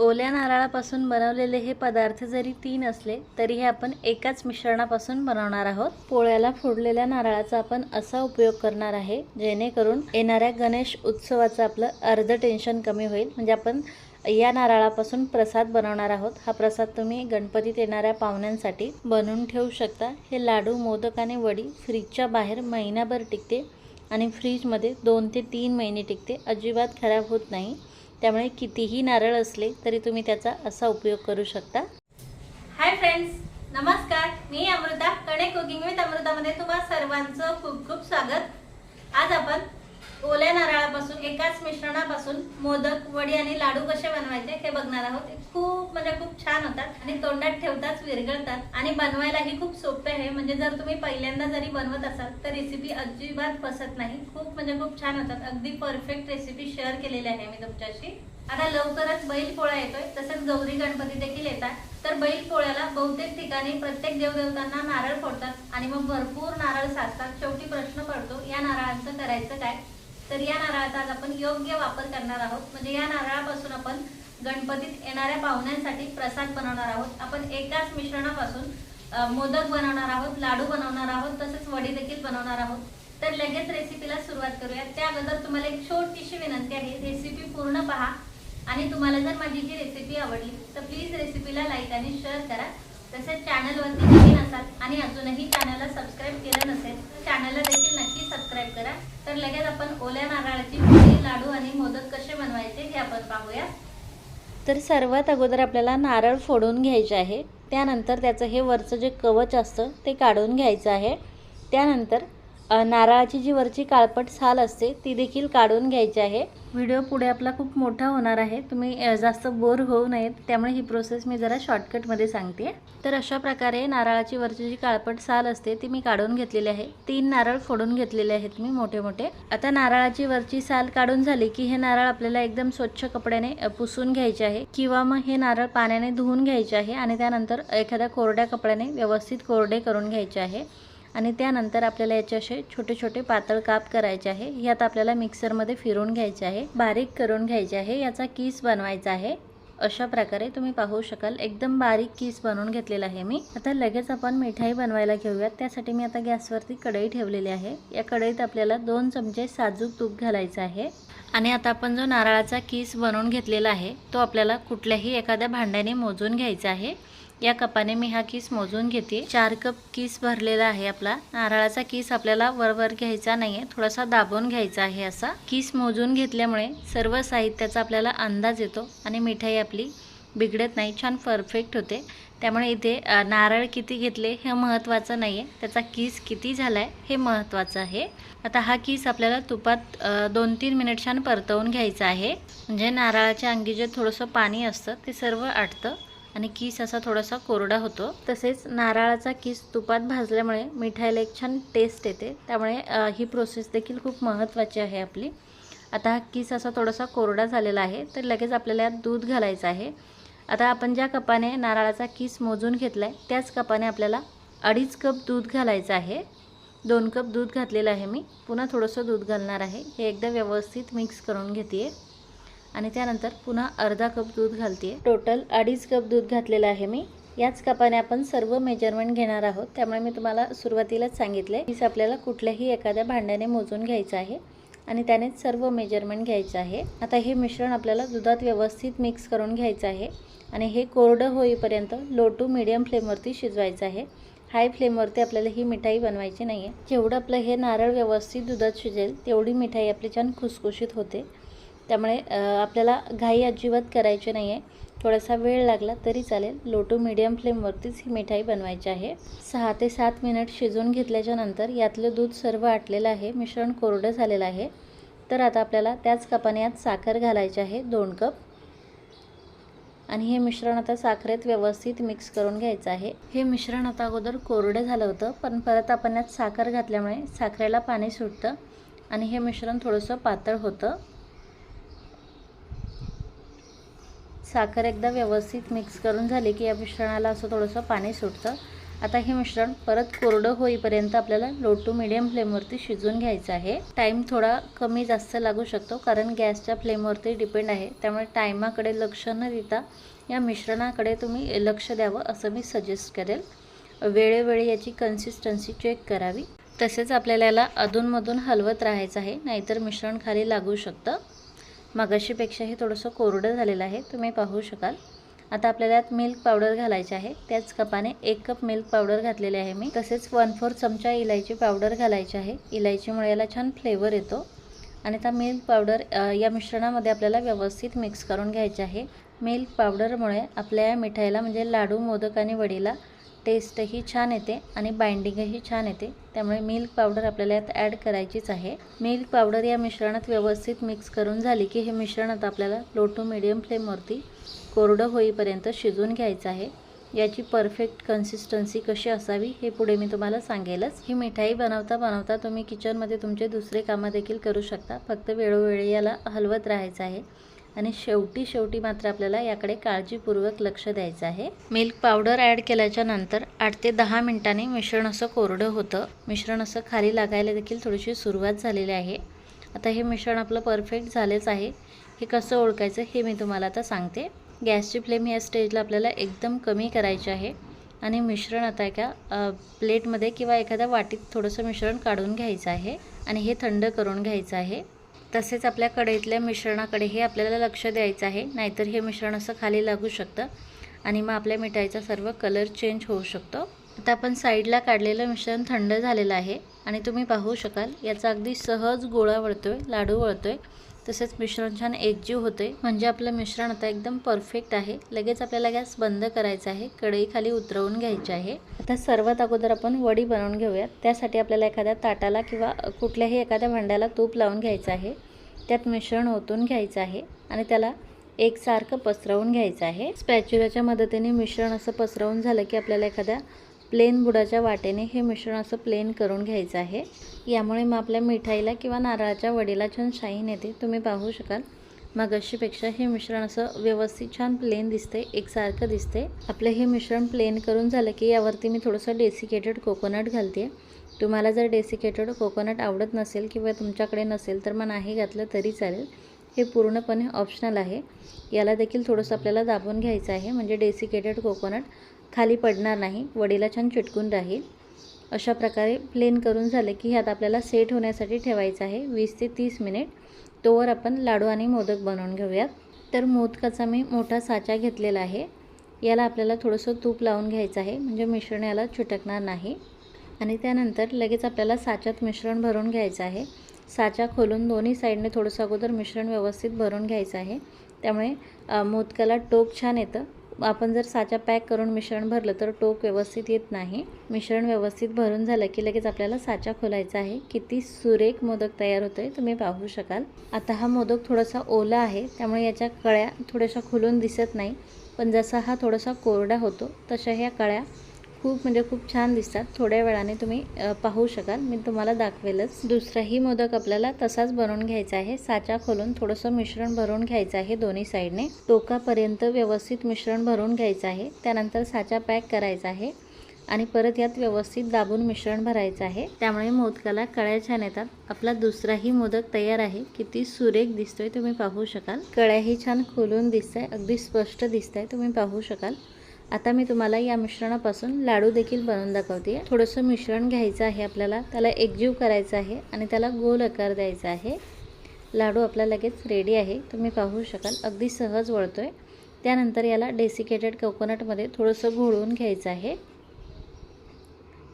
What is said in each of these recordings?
ओल्या नारळापासून बनवलेले हे पदार्थ जरी तीन असले तरी हे आपण एकाच मिश्रणापासून बनवणार आहोत. पोळ्याला फोडलेल्या नारळाचा आपण असा उपयोग करणार आहे जेणेकरून येणाऱ्या गणेश उत्सवाचं आपलं अर्ध टेन्शन कमी होईल. म्हणजे आपण या नारळापासून प्रसाद बनवणार आहोत. हा प्रसाद तुम्ही गणपतीत येणाऱ्या पाहुण्यांसाठी बनवून ठेवू शकता. हे लाडू मोदक आणि वडी फ्रीजच्या बाहेर महिनाभर टिकते आणि फ्रीजमध्ये दोन ते तीन महिने टिकते. अजिबात खराब होत नाही. त्यामुळे कितीही नारळ असले तरी तुम्ही त्याचा असा उपयोग करू शकता. हाय फ्रेंड्स नमस्कार. मी अमृता कणे कुकिंग विथ अमृतामध्ये तुम्हा सर्वांचं खूप खूप स्वागत. आज आपण ओल्या नारळापासून एकाच मिश्रणापासून मोदक वडी आणि लाडू कसे बनवायचे हे बघणार आहोत. खूप म्हणजे खूप छान होतात आणि तोंडात ठेवताच विरघळतात आणि बनवायलाही खूप सोपे आहे. म्हणजे जर तुम्ही पहिल्यांदा जरी बनवत असाल तर रेसिपी अजिबात फसत नाही. खूप म्हणजे खूप छान होतात. अगदी परफेक्ट रेसिपी शेअर केलेली आहे मी तुमच्याशी. आता लवकरच बैल पोळा येतोय. तसेच गौरी गणपती देखील येतात. तर बैल पोळ्याला बहुतेक ठिकाणी प्रत्येक देवदेवतांना नारळ फोडतात आणि मग भरपूर नारळ साचतात. शेवटी प्रश्न पडतो या नारळांचं करायचं काय? तर या नारळाचा आज आपण योग्य वापर करणार आहोत. म्हणजे या नारळापासून आपण गणपतीत येणाऱ्या पाहुण्यांसाठी प्रसाद बनवणार आहोत. आपण एकाच मिश्रणापासून मोदक बनवणार आहोत लाडू बनवणार आहोत तसेच वडी देखील बनवणार आहोत. तर लगेच रेसिपीला सुरुवात करूया. त्या अगोदर तुम्हाला एक छोटीशी विनंती आहे. रेसिपी पूर्ण पहा आणि तुम्हाला जर माझी ही रेसिपी आवडली तर प्लीज रेसिपीला लाईक आणि शेअर करा. तसेच चॅनलवरती नवीन असाल आणि अजूनही चॅनलला सबस्क्राईब केलं नसेल तर चॅनलला देखील नक्की सबस्क्राईब करा. तर लगेच आपण ओल्या नारळाची पोळी लाडू आणि मोदक कसे बनवायचे हे आपण पाहूया. तर सर्वात अगोदर आपल्याला नारळ फोडून घ्यायचे आहे. त्यानंतर त्याचं हे वरचं जे कवच असतं ते काढून घ्यायचं आहे. त्यानंतर नारळाची जी वरची काळपट साल असते ती देखील काढून घ्यायची आहे. व्हिडिओ पुढे आपला खूप मोठा होणार आहे. तुम्ही जास्त बोर होऊ नयेत. त्यामुळे ही प्रोसेस मी जरा शॉर्टकटमध्ये सांगते. तर अशा प्रकारे नारळाची वरची जी काळपट साल असते ती मी काढून घेतलेली आहे. तीन नारळ फोडून घेतलेले आहेत मी मोठे मोठे. आता नारळाची वरची साल काढून झाली की हे नारळ आपल्याला एकदम स्वच्छ कपड्याने पुसून घ्यायचे आहे. किंवा मग हे नारळ पाण्याने धुवून घ्यायचे आहे आणि त्यानंतर एखाद्या कोरड्या कपड्याने व्यवस्थित कोरडे करून घ्यायचे आहे. आणि त्यानंतर आपल्याला याचे असे छोटे छोटे पातळ काप करायचे आहे. हे आता आपल्याला मिक्सरमध्ये फिरून घ्यायचे आहे. बारीक करून घ्यायचे आहे. याचा कीस बनवायचा आहे. अशा प्रकारे तुम्ही पाहू शकाल. एकदम बारीक कीस बनवून घेतलेला आहे मी. आता लगेच आपण मिठाई बनवायला घेऊयात. त्यासाठी मी आता गॅसवरती कढई ठेवलेली आहे. या कढईत आपल्याला दोन चमचे साजूक तूप घालायचं आहे. आणि आता आपण जो नारळाचा कीस बनवून घेतलेला आहे तो आपल्याला कुठल्याही एखाद्या भांड्याने मोजून घ्यायचा आहे. या कपाने मी हा किस मोजून घेते. चार कप किस भरलेला आहे आपला. नारळाचा किस आपल्याला वरवर घ्यायचा नाहीये. थोडासा दाबून घ्यायचा आहे असा. किस मोजून घेतल्यामुळे सर्व साहित्याचा आपल्याला अंदाज येतो आणि मिठाई आपली बिघडत नाही छान परफेक्ट होते. त्यामुळे इथे नारळ किती घेतले हे महत्त्वाचं नाही आहे त्याचा किस किती झाला आहे हे महत्त्वाचं आहे. आता हा किस आपल्याला तुपात दोन तीन मिनिट छान परतवून घ्यायचा आहे. म्हणजे नारळाच्या अंगी जे थोडंसं पाणी असतं ते सर्व आटतं. आणि किस असा थोडासा कोरडा होतो. तसेच नारळाचा किस तुपात भाजल्यामुळे मिठाईला एक छान टेस्ट येते. त्यामुळे ही प्रोसेस देखील खूप महत्त्वाची आहे आपली. आता हा किस असा थोडासा कोरडा झालेला आहे तर लगेच आपल्याला यात दूध घालायचं आहे. आता आपण ज्या कपाने नारळाचा किस मोजून घेतला आहे त्याच कपाने आपल्याला अडीच कप दूध घालायचं आहे. दोन कप दूध घातलेलं आहे मी. पुन्हा थोडंसं दूध घालणार आहे. हे एकदा व्यवस्थित मिक्स करून घेते आणि त्यानंतर पुन्हा अर्धा कप दूध घालते टोटल अडीच कप दूध घातलेलं आहे मी. याच कपाने आपण सर्व मेजरमेंट घेणार आहोत. त्यामुळे मी तुम्हाला सुरुवातीलाच सांगितले हीच आपल्याला कुठल्याही एखाद्या भांड्याने मोजून घ्यायचं आहे आणि त्यानेच सर्व मेजरमेंट घ्यायचं आहे. आता हे मिश्रण आपल्याला दुधात व्यवस्थित मिक्स करून घ्यायचं आहे आणि हे कोरडं होईपर्यंत लो टू मिडियम फ्लेमवरती शिजवायचं आहे. हाय फ्लेमवरती आपल्याला ही मिठाई बनवायची नाही आहे जेवढं आपलं हे नारळ व्यवस्थित दुधात शिजेल तेवढी मिठाई आपली छान खुसखुशीत होते. त्यामुळे आपल्याला घाई अजिबात करायची नाही आहे थोडासा वेळ लागला तरी चालेल. लो टू मिडियम फ्लेमवरतीच ही मिठाई बनवायची आहे. सहा ते सात मिनिट शिजवून घेतल्याच्या नंतर यातलं दूध सर्व आटलेलं आहे. मिश्रण कोरडं झालेलं आहे. तर आता आपल्याला त्याच कपाने यात साखर घालायची आहे. दोन कप. आणि हे मिश्रण आता साखरेत व्यवस्थित मिक्स करून घ्यायचं आहे. हे मिश्रण आता अगोदर कोरडं झालं होतं पण परत आपण यात साखर घातल्यामुळे साखरेला पाणी सुटतं. आणि हे मिश्रण थोडंसं पातळ होतं. साखर एकदा व्यवस्थित मिक्स करून झाली की या मिश्रणाला असं थोडंसं पाणी सुटतं. आता हे मिश्रण परत कोरडं होईपर्यंत आपल्याला लो टू मिडियम फ्लेमवरती शिजून घ्यायचं आहे. टाईम थोडा कमी जास्त लागू शकतो कारण गॅसच्या फ्लेमवरती डिपेंड आहे. त्यामुळे टायमाकडे लक्ष न देता या मिश्रणाकडे तुम्ही लक्ष द्यावं असं मी सजेस्ट करेल. वेळोवेळी याची कन्सिस्टन्सी चेक करावी. तसेच आपल्याला याला अधूनमधून हलवत राहायचं आहे नाहीतर मिश्रण खाली लागू शकतं. मगाशीपेक्षा हे थोडंसं कोरडं झालेलं आहे तुम्ही पाहू शकाल. आता आपल्याला यात मिल्क पावडर घालायचे आहे. त्याच कपाने एक कप मिल्क पावडर घातलेले आहे मी. तसेच वन फोर चमचा इलायची पावडर घालायची आहे. इलायचीमुळे याला छान फ्लेवर येतो. आणि आता मिल्क पावडर या मिश्रणामध्ये आपल्याला व्यवस्थित मिक्स करून घ्यायचे आहे. मिल्क पावडरमुळे आपल्या या मिठाईला म्हणजे लाडू मोदक आणि वडीला टेस्टही छान येते आणि बाइंडिंगही छान येते. त्यामुळे मिल्क पावडर आपल्याला यात ॲड करायचीच आहे. मिल्क पावडर या मिश्रणात व्यवस्थित मिक्स करून झाली की हे मिश्रण आता आपल्याला लो टू मिडियम फ्लेमवरती कोरडं होईपर्यंत शिजून घ्यायचं आहे. याची परफेक्ट कन्सिस्टन्सी कशी असावी हे पुढे मी तुम्हाला सांगेलच. ही मिठाई बनवता बनवता तुम्ही किचनमध्ये तुमचे दुसरे कामं देखील करू शकता. फक्त वेळोवेळी याला हलवत राहायचं आहे. आणि शेवटी शेवटी मात्र आपल्याला याकडे काळजीपूर्वक लक्ष द्यायचं आहे. मिल्क पावडर ॲड केल्याच्यानंतर आठ ते दहा मिनिटांनी मिश्रण असं कोरडं होतं. मिश्रण असं खाली लागायला देखील थोडीशी सुरुवात झालेली आहे. आता हे मिश्रण आपलं परफेक्ट झालेच आहे. हे कसं ओळखायचं हे मी तुम्हाला आता सांगते. गॅसची फ्लेम या स्टेजला आपल्याला एकदम कमी करायची आहे. आणि मिश्रण आता एका प्लेटमध्ये किंवा एखाद्या वाटीत थोडंसं मिश्रण काढून घ्यायचं आहे. आणि हे थंड करून घ्यायचं आहे. तसेच आपल्या कढईतल्या मिश्रणाकडे हे आपल्याला लक्ष द्यायचं आहे नाहीतर हे मिश्रण असं खाली लागू शकतं आणि मग आपल्या मिठाईचा सर्व कलर चेंज होऊ शकतो. आता आपण साईडला काढलेलं मिश्रण थंड झालेलं आहे आणि तुम्ही पाहू शकाल याचा अगदी सहज गोळा वळतो आहे लाडू वळतो आहे तसेच मिश्रण छान एकजीव होते. म्हणजे आपलं मिश्रण आता एकदम परफेक्ट आहे. लगेच आपल्याला गॅस बंद करायचा आहे. कढई खाली उतरवून घ्यायची आहे. आता सर्वात अगोदर आपण वडी बनवून घेऊयात. त्यासाठी आपल्याला एखाद्या ताटाला किंवा कुठल्याही एखाद्या भांड्याला तूप लावून घ्यायचं आहे. त्यात मिश्रण ओतून घ्यायचं आहे आणि त्याला एकसारखं पसरवून घ्यायचं आहे. स्पॅच्युलाच्या मदतीने मिश्रण असं पसरवून झालं की आपल्याला एखाद्या प्लेन बुडाच्या वाटेने हे मिश्रण असं प्लेन करून घ्यायचं आहे. यामुळे मग आपल्या मिठाईला किंवा नारळाच्या वडीला छान शाईन येते. तुम्ही पाहू शकाल. मग अशीपेक्षा हे मिश्रण असं व्यवस्थित छान प्लेन दिसते एकसारखं दिसते आपलं हे मिश्रण प्लेन करून झालं की यावरती मी थोडंसं डेसिकेटेड कोकोनट घालते. तुम्हाला जर डेसिकेटेड कोकोनट आवडत नसेल किंवा तुमच्याकडे नसेल तर मग नाही घातलं तरी चालेल. हे पूर्णपणे ऑप्शनल आहे. याला देखील थोडंसं आपल्याला दाबून घ्यायचं आहे. म्हणजे डेसिकेटेड कोकोनट. खाली पडणार नाही वडीला छान चिटकून राहील. अशा प्रकारे प्लेन करून झाले की ह्यात आपल्याला सेट होण्यासाठी ठेवायचं आहे वीस ते तीस मिनिट तोवर आपण लाडू आणि मोदक बनवून घेऊयात. तर मोदकाचा मी मोठा साचा घेतलेला आहे. याला आपल्याला थोडंसं तूप लावून घ्यायचं आहे म्हणजे मिश्रण याला चिटकणार नाही. आणि त्यानंतर लगेच आपल्याला साच्यात मिश्रण भरून घ्यायचं आहे. साचा खोलून दोन्ही साईडने थोडंसं अगोदर मिश्रण व्यवस्थित भरून घ्यायचं आहे. त्यामुळे मोदकाला टोक छान येतं. आपण जर साचा पॅक करून मिश्रण भरलं तर टोक व्यवस्थित येत नाही. मिश्रण व्यवस्थित भरून झालं की लगेच आपल्याला साचा खोलायचा आहे. किती सुरेख मोदक तयार होतोय तुम्ही पाहू शकाल. आता हा मोदक थोडासा ओला आहे त्यामुळे याच्या कळ्या थोड्याशा खुलून दिसत नाही. पण जसा हा थोडासा कोरडा होतो तशा ह्या कळ्या खूप म्हणजे खूप छान दिसतात. थोड्या वेळाने तुम्ही पाहू शकाल. मी तुम्हाला दाखवेलच. दुसराही मोदक आपल्याला तसाच बनवून घ्यायचा आहे. साचा खोलून थोडंसं मिश्रण भरून घ्यायचं आहे दोन्ही साईडने. टोकापर्यंत व्यवस्थित मिश्रण भरून घ्यायचं आहे. त्यानंतर साचा पॅक करायचा आहे आणि परत यात व्यवस्थित दाबून मिश्रण भरायचं आहे. त्यामुळे मोदकाला कळ्या छान येतात. आपला दुसराही मोदक तयार आहे. किती सुरेख दिसतोय तुम्ही पाहू शकाल. कळ्याही छान खोलून दिसत अगदी स्पष्ट दिसत आहे तुम्ही पाहू शकाल. आता मी तुम्हाला या मिश्रणापासून लाडू देखील बनवून दाखवते. थोडंसं मिश्रण घ्यायचं आहे आपल्याला. त्याला एकजीव करायचं आहे आणि त्याला गोल आकार द्यायचा आहे. लाडू आपला लगेच रेडी आहे. तुम्ही पाहू शकाल अगदी सहज वळतोय. त्यानंतर याला डेसिकेटेड कोकोनटमध्ये थोडंसं घोळवून घ्यायचं आहे.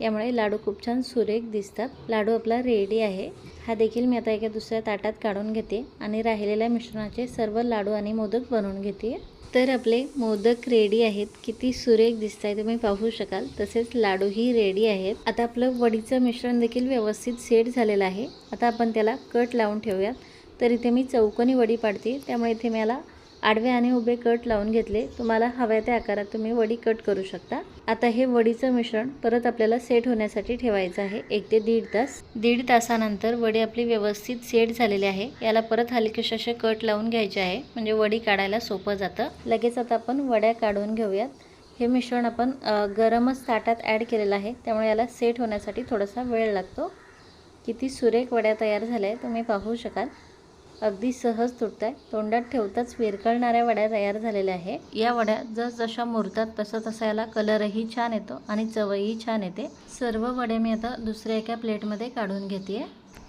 यामुळे लाडू खूप छान सुरेख दिसतात. लाडू आपला रेडी आहे. हा देखील मी आता एका दुसऱ्या ताटात काढून घेते आणि राहिलेल्या मिश्रणाचे सर्व लाडू आणि मोदक बनवून घेते. तर आपले मोदक रेडी आहेत. किती सुरेख दिसत आहे तुम्ही पाहू शकाल. तसेच लाडूही रेडी आहेत. आता आपलं वडीचं मिश्रण देखील व्यवस्थित सेट झालेलं आहे. आता आपण त्याला कट लावून ठेवूयात. तर इथे मी चौकोनी वडी पाडते. त्यामुळे इथे मला आडवे आणि उभे कट लावून घेतले. तुम्हाला हव्या त्या आकारात तुम्ही वडी कट करू शकता. आता हे वडीचं मिश्रण परत आपल्याला सेट होण्यासाठी ठेवायचं आहे. एक ते दीड तास. दीड तासानंतर वडी आपली व्यवस्थित सेट झालेली आहे. याला परत हलकेश असे कट लावून घ्यायचे आहे. म्हणजे वडी काढायला सोपं जातं. लगेच आता आपण वड्या काढून घेऊयात. हे मिश्रण आपण गरमच ताटात ॲड केलेलं आहे. त्यामुळे याला सेट होण्यासाठी थोडासा वेळ लागतो. किती सुरेख वड्या तयार झाल्या तुम्ही पाहू शकाल. अगदी सहज तुटत आहे तोंडात ठेवताच विरकळणाऱ्या वड्या तयार झालेल्या आहे. या वड्या जसजशा मुरतात तसं तसा याला कलरही छान येतो आणि चवही छान येते. सर्व वडे मी आता दुसऱ्या एका प्लेटमध्ये काढून घेते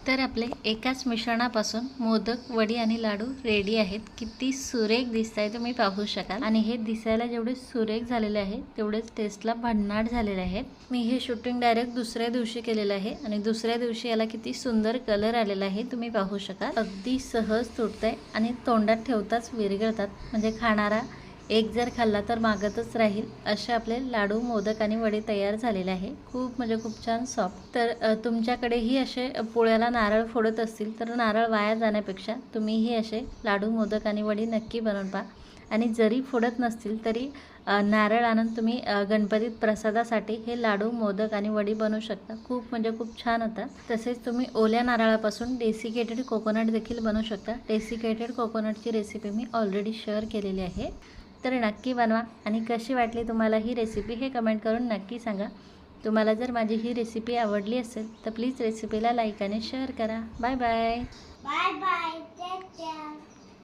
तर आपले एकाच मिश्रणापासून मोदक वडी आणि लाडू रेडी आहेत. किती सुरेख दिसत आहे तुम्ही पाहू शकाल. आणि हे दिसायला जेवढे सुरेख झालेले आहे तेवढेच टेस्टला भन्नाट झालेले आहेत मी हे शूटिंग डायरेक्ट दुसऱ्या दिवशी केलेलं आहे आणि दुसऱ्या दिवशी याला किती सुंदर कलर आलेला आहे तुम्ही पाहू शकाल. अगदी सहज तुटतंय आणि तोंडात ठेवताच विरघळतात. म्हणजे खाणारा एक जर खाल्ला तर मागतच राहील. असे आपले लाडू मोदक आणि वडे तयार झालेले आहे. खूप म्हणजे खूप छान सॉफ्ट तर तुमच्याकडेही असे पोळ्याला नारळ फोडत असतील तर नारळ वाया जाण्यापेक्षा तुम्हीही असे लाडू मोदक आणि वडी नक्की बनवून पहा. आणि जरी फोडत नसतील तरी नारळ आणून तुम्ही गणपतीत प्रसादासाठी हे लाडू मोदक आणि वडी बनवू शकता. खूप म्हणजे खूप छान होतात. तसेच तुम्ही ओल्या नारळापासून डेसिकेटेड कोकोनट देखील बनवू शकता. डेसिकेटेड कोकोनटची रेसिपी मी ऑलरेडी शेअर केलेली आहे. तर नक्की बनवा आणि कशी वाटली तुम्हाला ही रेसिपी हे कमेंट करून नक्की सांगा. तुम्हाला जर माझी ही रेसिपी आवडली असेल तर प्लीज रेसिपीला लाईक आणि शेअर करा. Bye bye bye bye